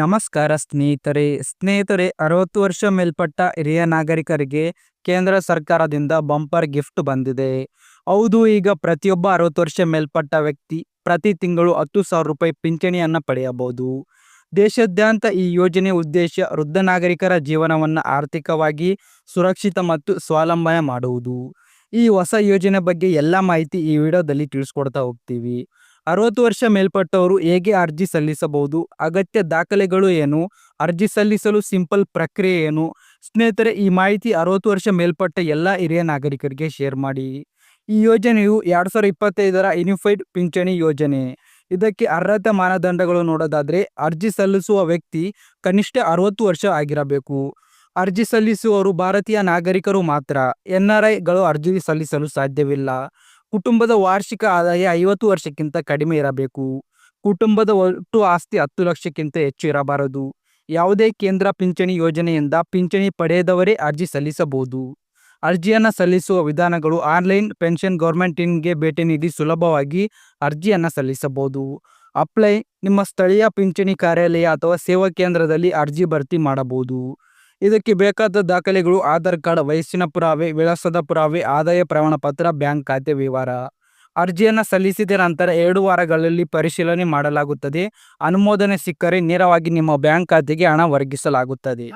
ನಮಸ್ಕಾರ ಸ್ನೇಹಿತರೆ. ಸ್ನೇಹಿತರೆ, ಅರವತ್ತು ವರ್ಷ ಮೇಲ್ಪಟ್ಟ ಹಿರಿಯ ನಾಗರಿಕರಿಗೆ ಕೇಂದ್ರ ಸರ್ಕಾರದಿಂದ ಬಂಪರ್ ಗಿಫ್ಟ್ ಬಂದಿದೆ. ಹೌದು, ಈಗ ಪ್ರತಿಯೊಬ್ಬ ಅರವತ್ತು ವರ್ಷ ಮೇಲ್ಪಟ್ಟ ವ್ಯಕ್ತಿ ಪ್ರತಿ ತಿಂಗಳು ಹತ್ತು ಸಾವಿರ ರೂಪಾಯಿ ಪಿಂಚಣಿಯನ್ನು ಪಡೆಯಬಹುದು. ದೇಶಾದ್ಯಂತ ಈ ಯೋಜನೆ ಉದ್ದೇಶ ವೃದ್ಧ ನಾಗರಿಕರ ಜೀವನವನ್ನು ಆರ್ಥಿಕವಾಗಿ ಸುರಕ್ಷಿತ ಮತ್ತು ಸ್ವಾವಲಂಬನೆ ಮಾಡುವುದು. ಈ ಹೊಸ ಯೋಜನೆ ಬಗ್ಗೆ ಎಲ್ಲ ಮಾಹಿತಿ ಈ ವಿಡಿಯೋದಲ್ಲಿ ತಿಳಿಸ್ಕೊಡ್ತಾ ಹೋಗ್ತೀವಿ. ಅರವತ್ತು ವರ್ಷ ಮೇಲ್ಪಟ್ಟವರು ಹೇಗೆ ಅರ್ಜಿ ಸಲ್ಲಿಸಬಹುದು? ಅಗತ್ಯ ದಾಖಲೆಗಳು ಏನು? ಅರ್ಜಿ ಸಲ್ಲಿಸಲು ಸಿಂಪಲ್ ಪ್ರಕ್ರಿಯೆ ಏನು? ಸ್ನೇಹಿತರೆ, ಈ ಮಾಹಿತಿ ಅರವತ್ತು ವರ್ಷ ಮೇಲ್ಪಟ್ಟ ಎಲ್ಲ ಹಿರಿಯ ನಾಗರಿಕರಿಗೆ ಶೇರ್ ಮಾಡಿ. ಈ ಯೋಜನೆಯು ಎರಡು ಸಾವಿರದ ಇಪ್ಪತ್ತೈದರ ಯುನಿಫೈಡ್ ಪಿಂಚಣಿ ಯೋಜನೆ. ಇದಕ್ಕೆ ಅರ್ಹತೆ ಮಾನದಂಡಗಳು ನೋಡೋದಾದರೆ, ಅರ್ಜಿ ಸಲ್ಲಿಸುವ ವ್ಯಕ್ತಿ ಕನಿಷ್ಠ ಅರವತ್ತು ವರ್ಷ ಆಗಿರಬೇಕು. ಅರ್ಜಿ ಸಲ್ಲಿಸುವವರು ಭಾರತೀಯ ನಾಗರಿಕರು ಮಾತ್ರ. ಎನ್ ಆರ್ ಐಗಳು ಅರ್ಜಿ ಸಲ್ಲಿಸಲು ಸಾಧ್ಯವಿಲ್ಲ. ಕುಟುಂಬದ ವಾರ್ಷಿಕ ಆದಾಯ ಐವತ್ತು ವರ್ಷಕ್ಕಿಂತ ಕಡಿಮೆ ಇರಬೇಕು. ಕುಟುಂಬದ ಒಟ್ಟು ಆಸ್ತಿ ಹತ್ತು ಲಕ್ಷಕ್ಕಿಂತ ಹೆಚ್ಚು ಇರಬಾರದು. ಯಾವುದೇ ಕೇಂದ್ರ ಪಿಂಚಣಿ ಯೋಜನೆಯಿಂದ ಪಿಂಚಣಿ ಪಡೆಯದವರೇ ಅರ್ಜಿ ಸಲ್ಲಿಸಬಹುದು. ಅರ್ಜಿಯನ್ನು ಸಲ್ಲಿಸುವ ವಿಧಾನಗಳು ಆನ್ಲೈನ್ ಪೆನ್ಷನ್ ಗೌರ್ಮೆಂಟ್ ಇನ್ಗೆ ಭೇಟಿ ನೀಡಿ ಸುಲಭವಾಗಿ ಅರ್ಜಿಯನ್ನು ಸಲ್ಲಿಸಬಹುದು. ಅಪ್ಲೈ, ನಿಮ್ಮ ಸ್ಥಳೀಯ ಪಿಂಚಣಿ ಕಾರ್ಯಾಲಯ ಅಥವಾ ಸೇವಾ ಕೇಂದ್ರದಲ್ಲಿ ಅರ್ಜಿ ಭರ್ತಿ ಮಾಡಬಹುದು. ಇದಕ್ಕೆ ಬೇಕಾದ ದಾಖಲೆಗಳು, ಆಧಾರ್ ಕಾರ್ಡ್, ವಯಸ್ಸಿನ ಪುರಾವೆ, ವಿಳಾಸದ ಪುರಾವೆ, ಆದಾಯ ಪ್ರಮಾಣ ಪತ್ರ ಬ್ಯಾಂಕ್ ಖಾತೆ ವಿವರ. ಅರ್ಜಿಯನ್ನು ಸಲ್ಲಿಸಿದ ನಂತರ ಎರಡು ವಾರಗಳಲ್ಲಿ ಪರಿಶೀಲನೆ ಮಾಡಲಾಗುತ್ತದೆ. ಅನುಮೋದನೆ ಸಿಕ್ಕರೆ ನೇರವಾಗಿ ನಿಮ್ಮ ಬ್ಯಾಂಕ್ ಖಾತೆಗೆ ಹಣ ವರ್ಗಿಸಲಾಗುತ್ತದೆ.